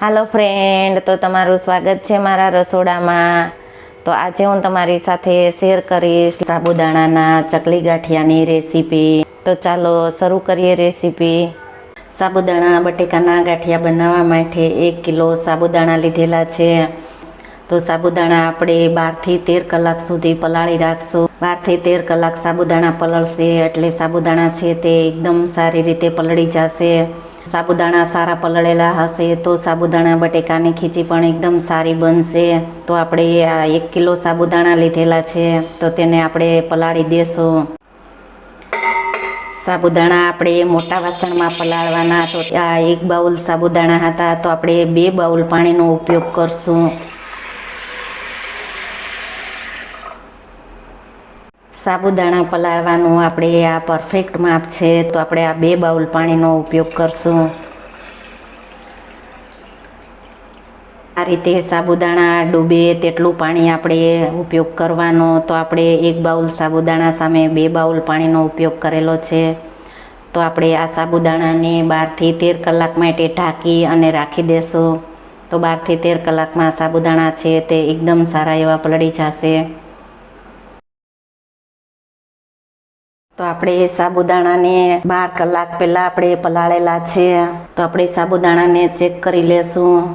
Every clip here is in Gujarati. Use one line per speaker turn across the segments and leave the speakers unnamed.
હાલો ફ્રેન્ડ તો તમારું સ્વાગત છે મારા રસોડામાં. તો આજે હું તમારી સાથે શેર કરીશ સાબુદાણાના ચકલી ગાંઠિયાની રેસીપી તો ચાલો શરૂ કરીએ રેસીપી સાબુદાણા બટેકાના ગાંઠિયા બનાવવા માટે એક કિલો સાબુદાણા લીધેલા છે. તો સાબુદાણા આપણે બારથી તેર કલાક સુધી પલાળી રાખશું. બારથી તેર કલાક સાબુદાણા પલળશે એટલે સાબુદાણા છે તે એકદમ સારી રીતે પલળી જશે. સાબુદાણા સારા પલળેલા હશે તો સાબુદાણા બટેકાની ખીચી પણ એકદમ સારી બનશે. તો આપણે આ એક કિલો સાબુદાણા લીધેલા છે, તો તેને આપણે પલાળી દેશું. સાબુદાણા આપણે મોટા વાસણમાં પલાળવાના, તો આ એક બાઉલ સાબુદાણા હતા, તો આપણે બે બાઉલ પાણીનો ઉપયોગ કરશું. સાબુદાણા પલાળવાનું આપણે આ પરફેક્ટ માપ છે, તો આપણે આ બે બાઉલ પાણીનો ઉપયોગ કરશું. આ રીતે સાબુદાણા ડૂબે તેટલું પાણી આપણે ઉપયોગ કરવાનો, તો આપણે એક બાઉલ સાબુદાણા સામે બે બાઉલ પાણીનો ઉપયોગ કરેલો છે. તો આપણે આ સાબુદાણાને બારથી તેર કલાક માટે ઢાંકી અને રાખી દેશું. તો બારથી તેર કલાકમાં સાબુદાણા છે તે એકદમ સારા એવા પલળી જશે. તો આપણે સાબુદાણાને બાર કલાક પહેલાં આપણે પલાળેલા છે. તો આપણે સાબુદાણાને ચેક કરી લેશું.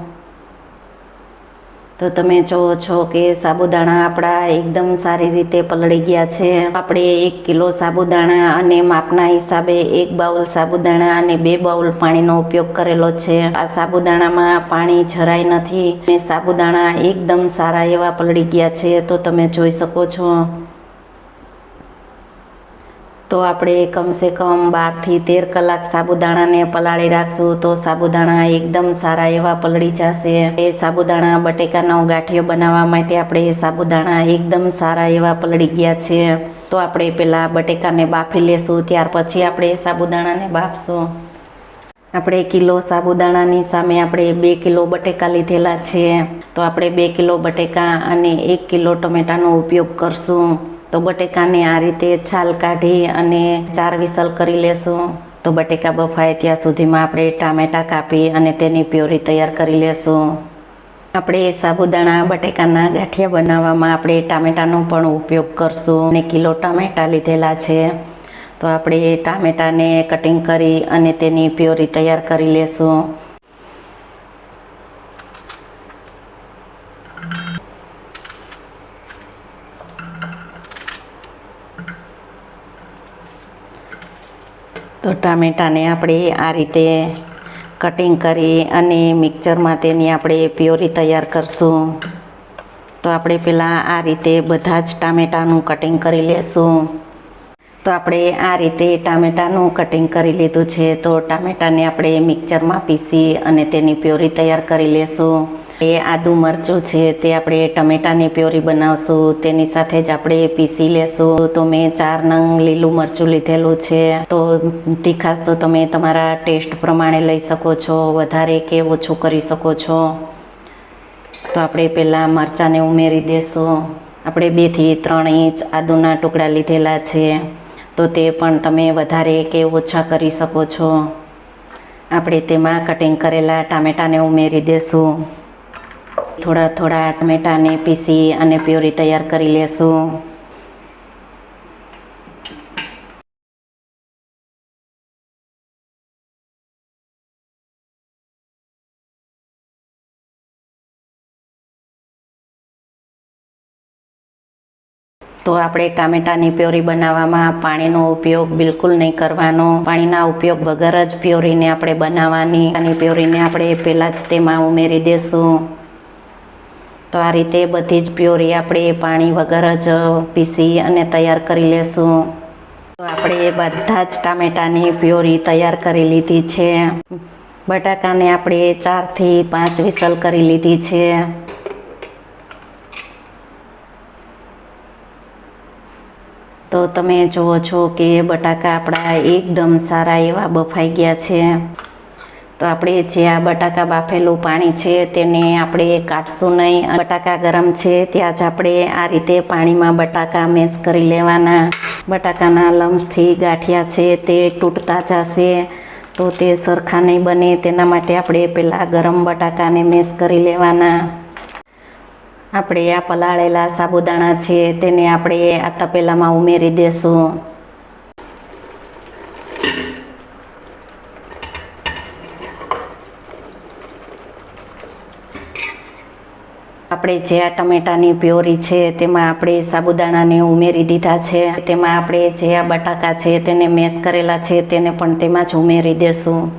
તો તમે જુઓ છો કે સાબુદાણા આપણા એકદમ સારી રીતે પલળી ગયા છે. આપણે એક કિલો સાબુદાણા અને માપના હિસાબે એક બાઉલ સાબુદાણા અને બે બાઉલ પાણીનો ઉપયોગ કરેલો છે. આ સાબુદાણામાં પાણી જરાય નથી. અને સાબુદાણા એકદમ સારા એવા પલળી ગયા છે. તો તમે જોઈ શકો છો. તો આપણે કમસે કમ બારથી તેર કલાક સાબુદાણાને પલાળી રાખશું તો સાબુદાણા એકદમ સારા એવા પલળી જશે. એ સાબુદાણા બટેકાનો ગાંઠિયો બનાવવા માટે આપણે સાબુદાણા એકદમ સારા એવા પલળી ગયા છે. તો આપણે પેલા બટેકાને બાફી લેશું, ત્યાર પછી આપણે સાબુદાણાને બાફશું. આપણે કિલો સાબુદાણાની સામે આપણે બે કિલો બટેકા લીધેલા છે. તો આપણે બે કિલો બટેકા અને એક કિલો ટમેટાનો ઉપયોગ કરશું. તો બટેકાને આ રીતે છાલ કાઢી અને ચાર વિસલ કરી લેશું. તો બટેકા બફાય ત્યાં સુધીમાં આપણે ટામેટાં કાપી અને તેની પ્યોરી તૈયાર કરી લેશું. આપણે સાબુદાણા, બટેકાના ગાંઠિયા બનાવવામાં આપણે ટામેટાનો પણ ઉપયોગ કરશું. અને કિલો ટામેટા લીધેલા છે. તો આપણે ટામેટાને કટિંગ કરી અને તેની પ્યોરી તૈયાર કરી લેશું. ટામેટાને આપણે આ રીતે કટિંગ કરી અને મિક્સરમાં તેની આપણે પ્યોરી તૈયાર કરશું. તો આપણે પહેલાં આ રીતે બધા જ ટામેટાનું કટિંગ કરી લેશું. તો આપણે આ રીતે ટામેટાનું કટિંગ કરી લીધું છે. તો ટામેટાને આપણે મિક્સરમાં પીસી અને તેની પ્યોરી તૈયાર કરી લેશું. એ આદુ મરચું છે, તે આપણે ટમેટાની પ્યોરી બનાવશું, તેની સાથે જ આપણે પીસી લેશું. તો મેં ચાર નંગ લીલું મરચું લીધેલું છે. તો તીખાસ તો તમે તમારા ટેસ્ટ પ્રમાણે લઈ શકો છો, વધારે કે ઓછું કરી શકો છો. તો આપણે પહેલાં મરચાંને ઉમેરી દેશું. આપણે બેથી ત્રણ ઇંચ આદુના ટુકડા લીધેલા છે. તો તે પણ તમે વધારે કે ઓછા કરી શકો છો. આપણે તેમાં કટિંગ કરેલા ટામેટાને ઉમેરી દેશું. થોડા થોડા ટમેટાને પીસી અને પ્યોરી તૈયાર કરી લેશું. તો આપણે ટામેટાની પ્યોરી બનાવવામાં પાણીનો ઉપયોગ બિલકુલ નહીં કરવાનો. પાણીના ઉપયોગ વગર જ પ્યોરીને આપણે બનાવવાની. અને પ્યોરીને આપણે પહેલાં જ તેમાં ઉમેરી દેશું. તો આ રીતે બધી જ પ્યોરી આપણે પાણી વગર જ પીસી અને તૈયાર કરી લેશું. તો આપણે બધા જ ટામેટાની પ્યોરી તૈયાર કરી લીધી છે. બટાકાને આપણે ચારથી પાંચ વિસલ કરી લીધી છે. તો તમે જુઓ છો કે બટાકા આપણા એકદમ સારા એવા બફાઈ ગયા છે. તો આપણે જે આ બટાકા બાફેલું પાણી છે તેને આપણે કાઢશું નહીં. બટાકા ગરમ છે ત્યાં જ આપણે આ રીતે પાણીમાં બટાકા મેશ કરી લેવાના. બટાકાના લમ્સથી ગાંઠિયા છે તે તૂટતા જશે. તો તે સરખા નહીં બને તેના માટે આપણે પહેલાં ગરમ બટાકાને મેશ કરી લેવાના. આપણે આ પલાળેલા સાબુદાણા છે તેને આપણે આ તપેલામાં ઉમેરી દેશું. આપણે જે આ ટમેટાની પ્યોરી છે, તેમાં આપણે સાબુદાણાને ઉમેરી દીધા છે. તેમાં આપણે જે આ બટાકા છે, તેને મેશ કરેલા છે, તેને પણ તેમાં જ ઉમેરી દેશું.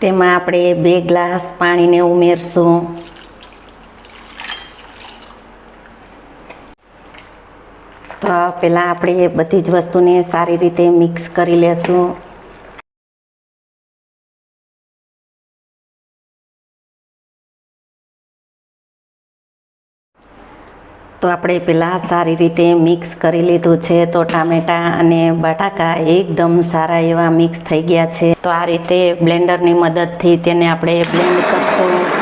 તેમાં આપણે બે ગ્લાસ પાણીને ઉમેરશું. પહેલાં આપણે બધી જ વસ્તુને સારી રીતે મિક્સ કરી લેશું. તો આપણે પહેલાં સારી રીતે મિક્સ કરી લીધું છે. તો ટામેટાં અને બટાકા એકદમ સારા એવા મિક્સ થઈ ગયા છે. તો આ રીતે બ્લેન્ડરની મદદથી તેને આપણે બ્લેન્ડ કરશું.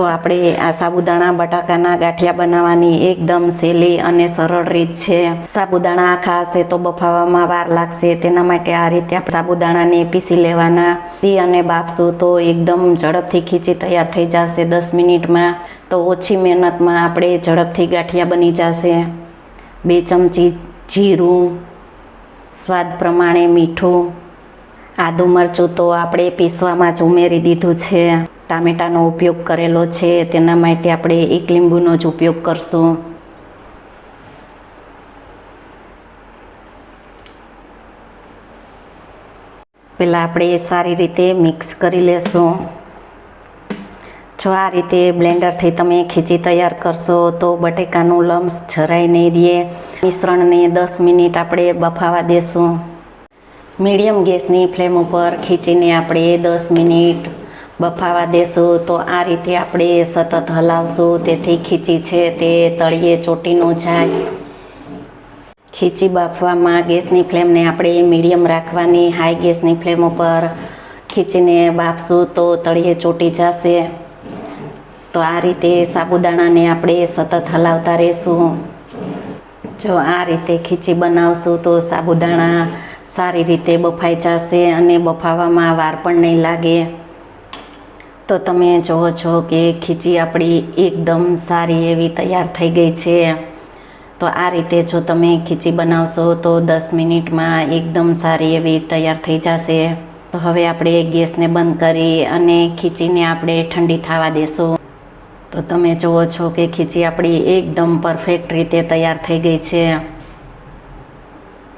તો આપણે આ સાબુદાણા, બટાકાના ગાંઠિયા બનાવવાની એકદમ સહેલી અને સરળ રીત છે. સાબુદાણા આખા હશે તો બફાવામાં વાર લાગશે. તેના માટે આ રીતે સાબુદાણાને પીસી લેવાના. તી અને બાફશું તો એકદમ ઝડપથી ખીચી તૈયાર થઈ જશે દસ મિનિટમાં. તો ઓછી મહેનતમાં આપણે ઝડપથી ગાંઠિયા બની જશે. બે ચમચી જીરું, સ્વાદ પ્રમાણે મીઠું, આદુ મરચું તો આપણે પીસવામાં જ ઉમેરી દીધું છે. ટામેટાનો ઉપયોગ કરેલો છે, તેના માટે આપણે એક લીંબુનો જ ઉપયોગ કરશું. પહેલાં આપણે સારી રીતે મિક્સ કરી લેશું. જો આ રીતે બ્લેન્ડરથી તમે ખીચી તૈયાર કરશો, તો બટેકાનું લમ્સ જરાય નહીં રહે મિશ્રણને દસ મિનિટ આપણે બફાવા દેશું. મીડિયમ ગેસની ફ્લેમ ઉપર ખીચીને આપણે દસ મિનિટ બફાવા દેશું તો આ રીતે આપણે સતત હલાવશું. તેથી ખીચી છે તે તળિયે ચોટી ન જાય. ખીચી બાફવામાં ગેસની ફ્લેમને આપણે મીડિયમ રાખવાની. હાઈ ગેસની ફ્લેમ ઉપર ખીચીને બાફશું તો તળિયે ચોટી જશે. તો આ રીતે સાબુદાણાને આપણે સતત હલાવતા રહેશું. જો આ રીતે ખીચી બનાવશું તો સાબુદાણા સારી રીતે બફાઈ જશે અને બફાવામાં વાર પણ નહીં લાગે. તો તમે જુઓ છો કે ખીચી આપણી એકદમ સારી એવી તૈયાર થઈ ગઈ છે. તો આ રીતે જો તમે ખીચી બનાવશો તો દસ મિનિટમાં એકદમ સારી એવી તૈયાર થઈ જશે. તો હવે આપણે ગેસને બંધ કરી અને ખીચીને આપણે ઠંડી થવા દેશું. તો તમે જુઓ છો કે ખીચી આપણી એકદમ પરફેક્ટ રીતે તૈયાર થઈ ગઈ છે.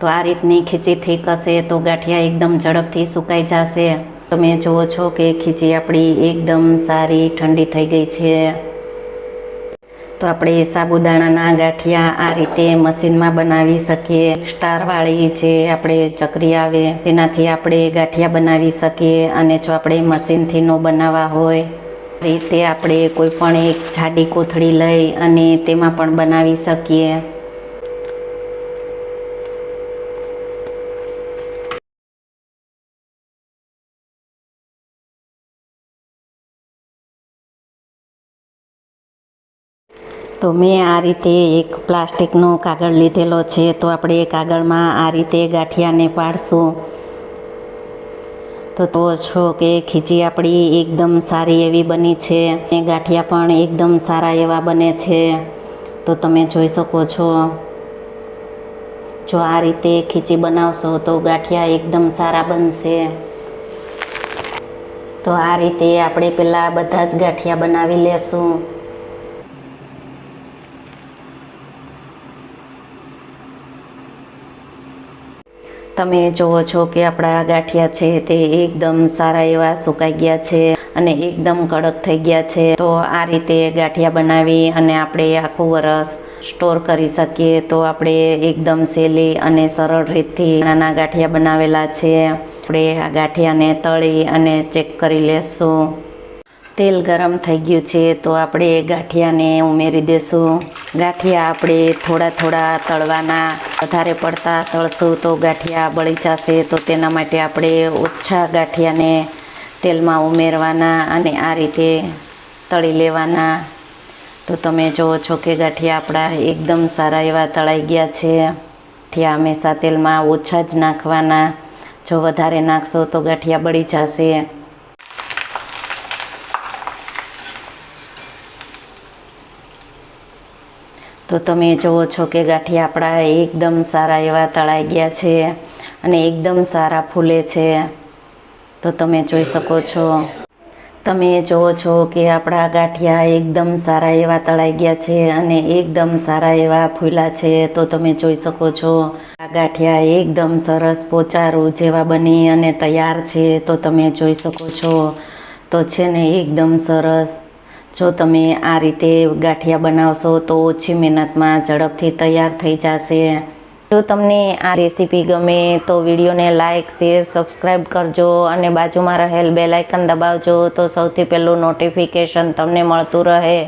તો આ રીતની ખીચી થઈ હશે તો ગાંઠિયા એકદમ ઝડપથી સુકાઈ જશે. તમે જુઓ છો કે ખીચી આપણી એકદમ સારી, ઠંડી થઈ ગઈ છે. તો આપણે સાબુદાણાના ગાંઠિયા આ રીતે મશીનમાં બનાવી શકીએ. સ્ટારવાળી જે આપણે ચકરી આવે, તેનાથી આપણે ગાંઠિયા બનાવી શકીએ અને જો આપણે મશીનથી ન બનાવવા હોય રીતે આપણે કોઈ પણ એક જાડી કોથળી લઈ અને તેમાં પણ બનાવી શકીએ. તો મેં આ રીતે એક પ્લાસ્ટિકનો કાગળ લીધેલો છે, તો આપણે એ કાગળમાં આ રીતે ગાંઠિયાને પાડશું. તો તો છો કે ખીચી આપણી એકદમ સારી એવી બની છે અને ગાંઠિયા પણ એકદમ સારા એવા બને છે. તો તમે જોઈ શકો છો. જો આ રીતે ખીચી બનાવશો તો ગાંઠિયા એકદમ સારા બનશે. તો આ રીતે આપણે પહેલાં બધા જ ગાંઠિયા બનાવી લેશું. તમે જુઓ છો કે આપણા ગાંઠિયા છે તે એકદમ સારા એવા સુકાઈ ગયા છે અને એકદમ કડક થઈ ગયા છે. તો આ રીતે ગાંઠિયા બનાવી અને આપણે આખું વરસ સ્ટોર કરી શકીએ તો આપણે એકદમ સહેલી અને સરળ રીતથી નાના ગાંઠિયા બનાવેલા છે. આપણે આ ગાંઠિયાને તળી અને ચેક કરી લેશું. તેલ ગરમ થઈ ગયું છે, તો આપણે ગાંઠિયાને ઉમેરી દેશું. ગાંઠિયા આપણે થોડા થોડા તળવાના વધારે પડતા તળશું તો ગાંઠિયા બળી જશે, તો તેના માટે આપણે ઓછા ગાંઠિયાને તેલમાં ઉમેરવાના અને આ રીતે તળી લેવાના. તો તમે જુઓ છો કે ગાંઠિયા આપણા એકદમ સારા એવા તળાઈ ગયા છે. ગાંઠિયા હંમેશા તેલમાં ઓછા જ નાખવાના. જો વધારે નાખશો તો ગાંઠિયા બળી જશે. તો તમે જુઓ છો કે ગાંઠિયા આપણા એકદમ સારા એવા તળાઈ ગયા છે અને એકદમ સારા ફૂલે છે. તો તમે જોઈ શકો છો. તમે જુઓ છો કે આપણા ગાંઠિયા એકદમ સારા એવા તળાઈ ગયા છે અને એકદમ સારા એવા ફૂલા છે. તો તમે જોઈ શકો છો, આ ગાંઠિયા એકદમ સરસ પોચારું જેવા બની અને તૈયાર છે. તો તમે જોઈ શકો છો. તો છે ને એકદમ સરસ જો તમે આ રીતે ગાંઠિયા બનાવશો તો ઓછી મહેનતમાં ઝડપથી તૈયાર થઈ જશે. જો તમને આ રેસીપી ગમે તો વિડીયોને લાઇક શેર સબસ્ક્રાઈબ કરજો અને બાજુમાં રહેલ બેલાઇકન દબાવજો તો સૌથી પહેલું નોટિફિકેશન તમને મળતું રહે.